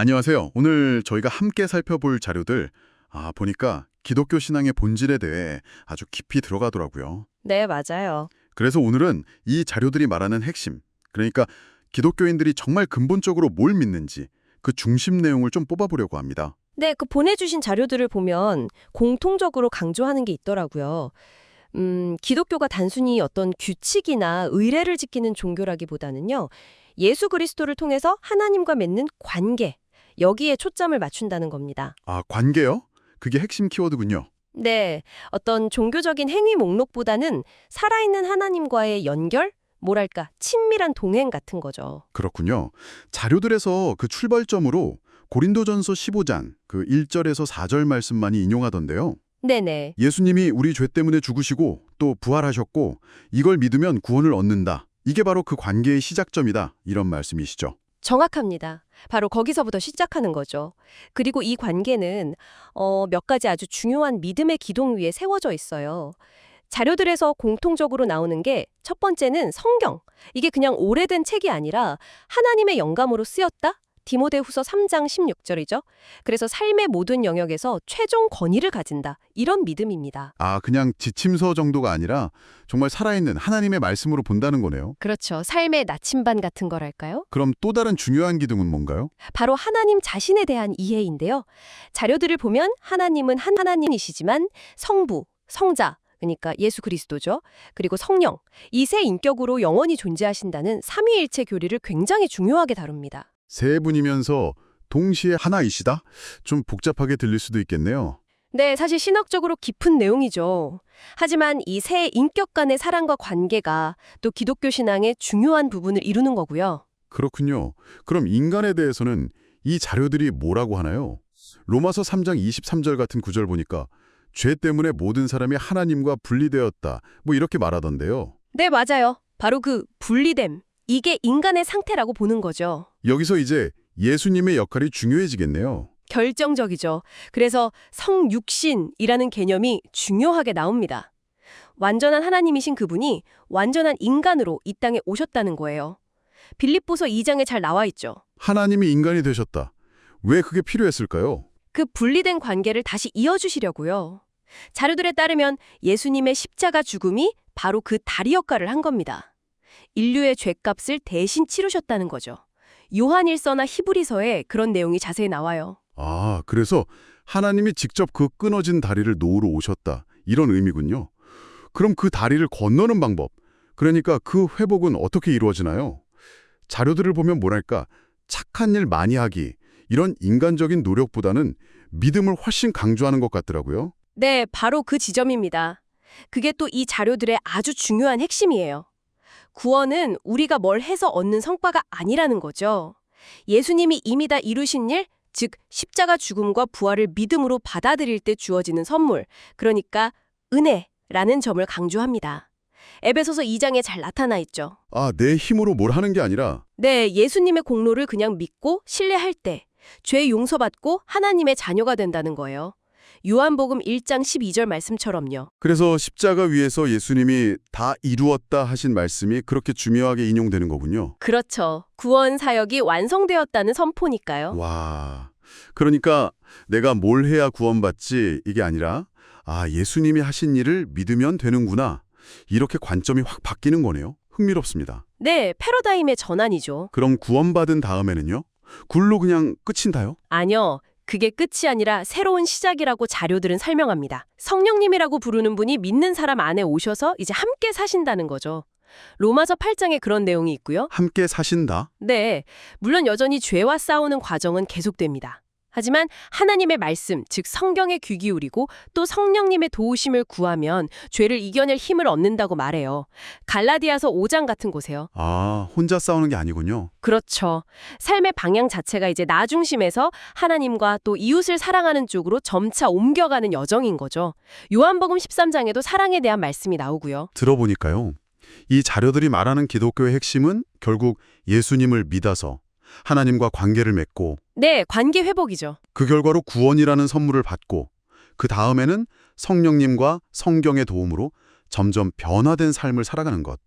안녕하세요. 오늘 저희가 함께 살펴볼 자료들, 아, 보니까 기독교 신앙의 본질에 대해 아주 깊이 들어가더라고요. 네, 맞아요. 그래서 오늘은 이 자료들이 말하는 핵심, 그러니까 기독교인들이 정말 근본적으로 뭘 믿는지 그 중심 내용을 좀 뽑아보려고 합니다. 네, 그 보내주신 자료들을 보면 공통적으로 강조하는 게 있더라고요. 음, 기독교가 단순히 어떤 규칙이나 의례를 지키는 종교라기보다는요, 예수 그리스도를 통해서 하나님과 맺는 관계, 여기에 초점을 맞춘다는 겁니다. 아, 관계요? 그게 핵심 키워드군요. 네, 어떤 종교적인 행위 목록보다는 살아있는 하나님과의 연결? 뭐랄까, 친밀한 동행 같은 거죠. 그렇군요. 자료들에서 그 출발점으로 고린도전서 15장 그 1절에서 4절 말씀만이 인용하던데요. 네네. 예수님이 우리 죄 때문에 죽으시고 또 부활하셨고 이걸 믿으면 구원을 얻는다. 이게 바로 그 관계의 시작점이다. 이런 말씀이시죠. 정확합니다. 바로 거기서부터 시작하는 거죠. 그리고 이 관계는 어, 몇 가지 아주 중요한 믿음의 기동 위에 세워져 있어요. 자료들에서 공통적으로 나오는 게 첫 번째는 성경. 이게 그냥 오래된 책이 아니라 하나님의 영감으로 쓰였다? 디모데후서 3장 16절이죠. 그래서 삶의 모든 영역에서 최종 권위를 가진다. 이런 믿음입니다. 아, 그냥 지침서 정도가 아니라 정말 살아있는 하나님의 말씀으로 본다는 거네요. 그렇죠. 삶의 나침반 같은 거랄까요? 그럼 또 다른 중요한 기둥은 뭔가요? 바로 하나님 자신에 대한 이해인데요. 자료들을 보면 하나님은 한 하나님이시지만 성부, 성자, 그러니까 예수 그리스도죠. 그리고 성령, 이 세 인격으로 영원히 존재하신다는 삼위일체 교리를 굉장히 중요하게 다룹니다. 세 분이면서 동시에 하나이시다? 좀 복잡하게 들릴 수도 있겠네요. 네, 사실 신학적으로 깊은 내용이죠. 하지만 이 세 인격 간의 사랑과 관계가 또 기독교 신앙의 중요한 부분을 이루는 거고요. 그렇군요. 그럼 인간에 대해서는 이 자료들이 뭐라고 하나요? 로마서 3장 23절 같은 구절 보니까 죄 때문에 모든 사람이 하나님과 분리되었다. 뭐 이렇게 말하던데요. 네, 맞아요. 바로 그 분리됨. 이게 인간의 상태라고 보는 거죠. 여기서 이제 예수님의 역할이 중요해지겠네요. 결정적이죠. 그래서 성육신이라는 개념이 중요하게 나옵니다. 완전한 하나님이신 그분이 완전한 인간으로 이 땅에 오셨다는 거예요. 빌립보서 2장에 잘 나와 있죠. 하나님이 인간이 되셨다. 왜 그게 필요했을까요? 그 분리된 관계를 다시 이어주시려고요. 자료들에 따르면 예수님의 십자가 죽음이 바로 그 다리 역할을 한 겁니다. 인류의 죄값을 대신 치르셨다는 거죠. 요한일서나 히브리서에 그런 내용이 자세히 나와요. 아, 그래서 하나님이 직접 그 끊어진 다리를 놓으러 오셨다. 이런 의미군요. 그럼 그 다리를 건너는 방법, 그러니까 그 회복은 어떻게 이루어지나요? 자료들을 보면 뭐랄까, 착한 일 많이 하기, 이런 인간적인 노력보다는 믿음을 훨씬 강조하는 것 같더라고요. 네, 바로 그 지점입니다. 그게 또 이 자료들의 아주 중요한 핵심이에요. 구원은 우리가 뭘 해서 얻는 성과가 아니라는 거죠. 예수님이 이미 다 이루신 일, 즉 십자가 죽음과 부활을 믿음으로 받아들일 때 주어지는 선물, 그러니까 은혜라는 점을 강조합니다. 에베소서 2장에 잘 나타나 있죠. 아, 내 힘으로 뭘 하는 게 아니라 네, 예수님의 공로를 그냥 믿고 신뢰할 때 죄 용서받고 하나님의 자녀가 된다는 거예요. 요한복음 1장 12절 말씀처럼요. 그래서 십자가 위에서 예수님이 다 이루었다 하신 말씀이 그렇게 중요하게 인용되는 거군요. 그렇죠. 구원 사역이 완성되었다는 선포니까요. 와. 그러니까 내가 뭘 해야 구원받지 이게 아니라 아, 예수님이 하신 일을 믿으면 되는구나. 이렇게 관점이 확 바뀌는 거네요. 흥미롭습니다. 네, 패러다임의 전환이죠. 그럼 구원받은 다음에는요? 굴로 그냥 끝인다요? 아니요. 그게 끝이 아니라 새로운 시작이라고 자료들은 설명합니다. 성령님이라고 부르는 분이 믿는 사람 안에 오셔서 이제 함께 사신다는 거죠. 로마서 8장에 그런 내용이 있고요. 함께 사신다? 네, 물론 여전히 죄와 싸우는 과정은 계속됩니다. 하지만 하나님의 말씀, 즉 성경에 귀 기울이고 또 성령님의 도우심을 구하면 죄를 이겨낼 힘을 얻는다고 말해요. 갈라디아서 5장 같은 곳에요. 아, 혼자 싸우는 게 아니군요. 그렇죠. 삶의 방향 자체가 이제 나 중심에서 하나님과 또 이웃을 사랑하는 쪽으로 점차 옮겨가는 여정인 거죠. 요한복음 13장에도 사랑에 대한 말씀이 나오고요. 들어보니까요. 이 자료들이 말하는 기독교의 핵심은 결국 예수님을 믿어서 하나님과 관계를 맺고 네, 관계 회복이죠. 그 결과로 구원이라는 선물을 받고 그 다음에는 성령님과 성경의 도움으로 점점 변화된 삶을 살아가는 것.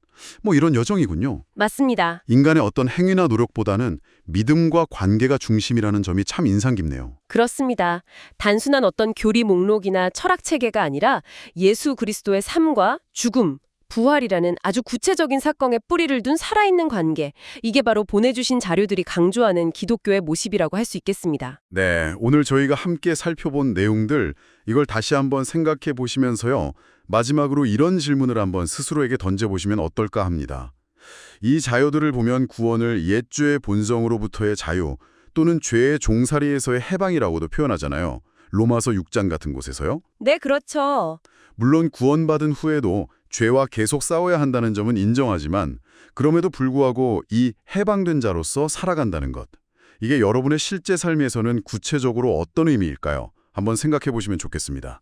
뭐 이런 여정이군요. 맞습니다. 인간의 어떤 행위나 노력보다는 믿음과 관계가 중심이라는 점이 참 인상 깊네요. 그렇습니다. 단순한 어떤 교리 목록이나 철학 체계가 아니라 예수 그리스도의 삶과 죽음, 부활이라는 아주 구체적인 사건에 뿌리를 둔 살아있는 관계. 이게 바로 보내주신 자료들이 강조하는 기독교의 모습이라고 할 수 있겠습니다. 네, 오늘 저희가 함께 살펴본 내용들 이걸 다시 한번 생각해 보시면서요. 마지막으로 이런 질문을 한번 스스로에게 던져보시면 어떨까 합니다. 이 자유들을 보면 구원을 옛죄의 본성으로부터의 자유 또는 죄의 종살이에서의 해방이라고도 표현하잖아요. 로마서 6장 같은 곳에서요. 네, 그렇죠. 물론 구원받은 후에도 죄와 계속 싸워야 한다는 점은 인정하지만 그럼에도 불구하고 이 해방된 자로서 살아간다는 것. 이게 여러분의 실제 삶에서는 구체적으로 어떤 의미일까요? 한번 생각해 보시면 좋겠습니다.